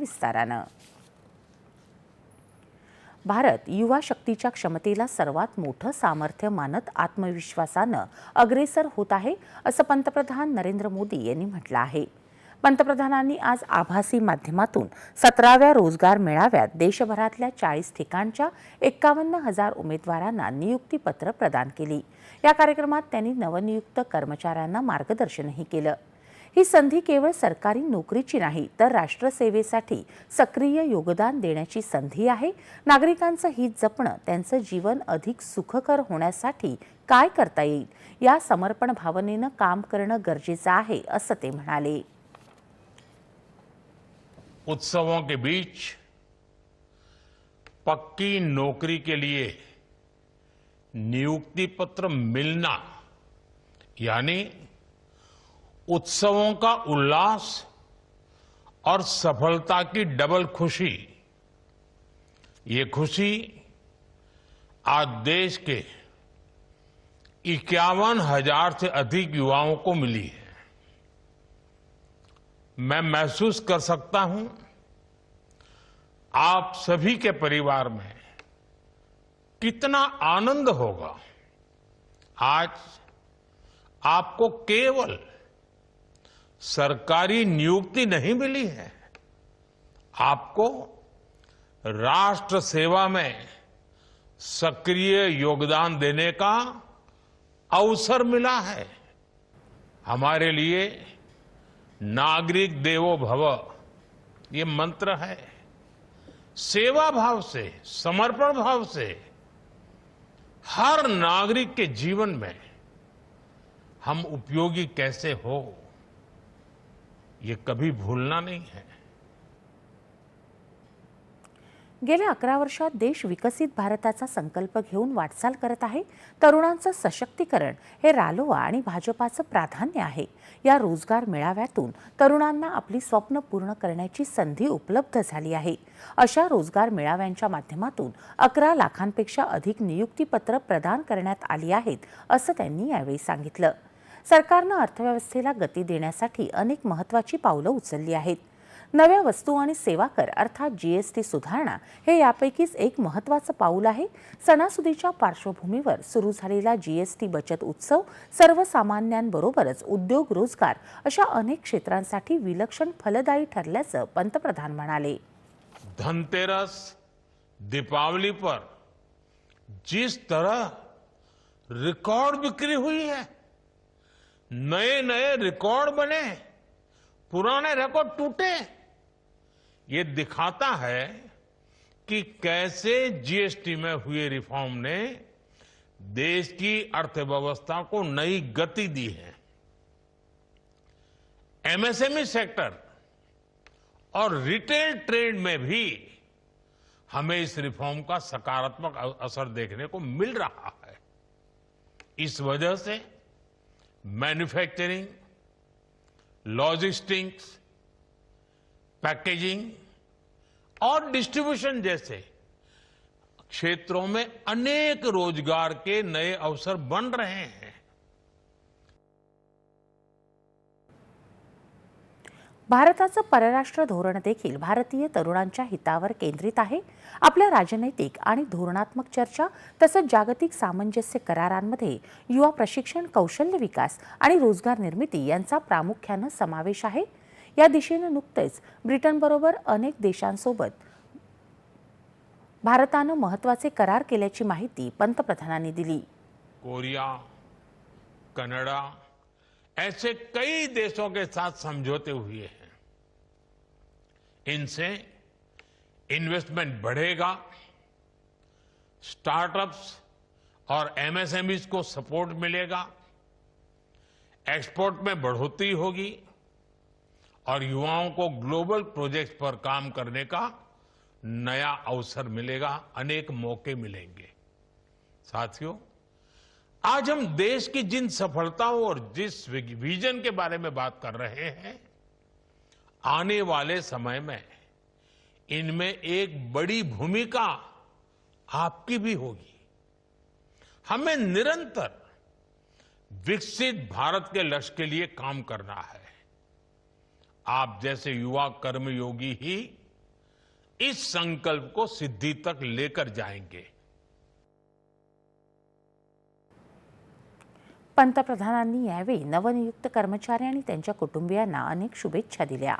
विस्तारानं. भारत युवा शक्तीच्या क्षमतेला सर्वात मोठं सामर्थ्य मानत आत्मविश्वासानं अग्रेसर होत आहे असं पंतप्रधान नरेंद्र मोदी यांनी म्हटलं आहे. पंतप्रधानांनी आज आभासी माध्यमातून सतराव्या रोजगार मेळाव्यात देशभरातल्या चाळीस ठिकाणच्या एक्कावन्न हजार उमेदवारांना नियुक्तीपत्र प्रदान केली. या कार्यक्रमात त्यांनी नवनियुक्त कर्मचाऱ्यांना मार्गदर्शनही केलं. ही संधी केवळ सरकारी नोकरीची नाही तर राष्ट्रसेवेसाठी सक्रिय योगदान देण्याची संधी आहे. नागरिकांचं हित जपणं त्यांचं जीवन अधिक सुखकर होण्यासाठी काय करता येईल? या समर्पण भावनेनं काम करणं गरजेचं आहे असं ते म्हणाले. उत्सवों के बीच पक्की नौकरी के लिए नियुक्ति पत्र मिलना यानी उत्सवों का उल्लास और सफलता की डबल खुशी। ये खुशी आज देश के इक्यावन हज़ार से अधिक युवाओं को मिली है। मैं महसूस कर सकता हूँ, आप सभी के परिवार में कितना आनंद होगा। आज आपको केवल सरकारी नियुक्ति नहीं मिली है। आपको राष्ट्र सेवा में सक्रिय योगदान देने का अवसर मिला है। हमारे लिए नागरिक देवो भव ये मंत्र है। सेवा भाव से, समर्पण भाव से हर नागरिक के जीवन में हम उपयोगी कैसे हो? ये कभी भूलना नहीं है। गेल्या अकरा वर्षात देश विकसित भारताचा संकल्प घेऊन वाटचाल करत आहे. तरुणांचं सशक्तीकरण हे रालोआ आणि भाजपाचं प्राधान्य आहे. या रोजगार मेळाव्यातून तरुणांना आपली स्वप्न पूर्ण करण्याची संधी उपलब्ध झाली आहे. अशा रोजगार मेळाव्यांच्या माध्यमातून अकरा लाखांपेक्षा अधिक नियुक्तीपत्र प्रदान करण्यात आली आहेत असं त्यांनी यावेळी सांगितलं. सरकारनं अर्थव्यवस्थेला गती देण्यासाठी अनेक महत्त्वाची पावलं उचलली आहेत. नव्या वस्तू आणि सेवा कर अर्थात जीएसटी सुधारणा हे यापैकीच एक महत्त्वाचं पाऊल आहे. सणासुदीच्या पार्श्वभूमीवर सुरू झालेला जीएसटी बचत उत्सव सर्वसामान्यांबरोबरच उद्योग रोजगार अशा अनेक क्षेत्रांसाठी विलक्षण फलदायी ठरल्याचं पंतप्रधान म्हणाले. धनतेरस दीपावली पर जिस तरह रिकॉर्ड बिक्री हुई है नए नए रिकॉर्ड बने, पुराने रिकॉर्ड टूटे। ये दिखाता है कि कैसे जीएसटी में हुए रिफॉर्म ने देश की अर्थव्यवस्था को नई गति दी है। एमएसएमई सेक्टर और रिटेल ट्रेड में भी हमें इस रिफॉर्म का सकारात्मक असर देखने को मिल रहा है। इस वजह से मैन्युफैक्चरिंग लॉजिस्टिक्स पैकेजिंग और डिस्ट्रीब्यूशन जैसे क्षेत्रों में अनेक रोज़गार के नए अवसर बन रहे हैं। भारताचं परराष्ट्र धोरण देखील भारतीय तरुणांच्या हितावर केंद्रित आहे. आपल्या राजनैतिक आणि धोरणात्मक चर्चा तसंच जागतिक सामंजस्य करारांमध्ये युवा प्रशिक्षण कौशल्य विकास आणि रोजगार निर्मिती यांचा प्रामुख्यानं समावेश आहे. या दिशेनं नुकतेच ब्रिटनबरोबर अनेक देशांसोबत भारतानं महत्त्वाचे करार केल्याची माहिती पंतप्रधानांनी दिली. कोरिया कनाडा ऐसे कई देशों के साथ समझौते हुए हैं। इनसे इन्वेस्टमेंट बढ़ेगा। स्टार्टअप्स और एमएसएमईज को सपोर्ट मिलेगा। एक्सपोर्ट में बढ़ोतरी होगी और युवाओं को ग्लोबल प्रोजेक्ट्स पर काम करने का नया अवसर मिलेगा, अनेक मौके मिलेंगे। साथियों, आज हम देश की जिन सफलताओं और जिस विजन के बारे में बात कर रहे हैं आने वाले समय में इनमें एक बड़ी भूमिका आपकी भी होगी। हमें निरंतर विकसित भारत के लक्ष्य के लिए काम करना है। आप जैसे युवा कर्मयोगी ही इस संकल्प को सिद्धि तक लेकर जाएँगे। पंतप्रधानांनी यावेळी नवनियुक्त कर्मचारी आणि त्यांच्या कुटुंबियांना अनेक शुभेच्छा दिल्या.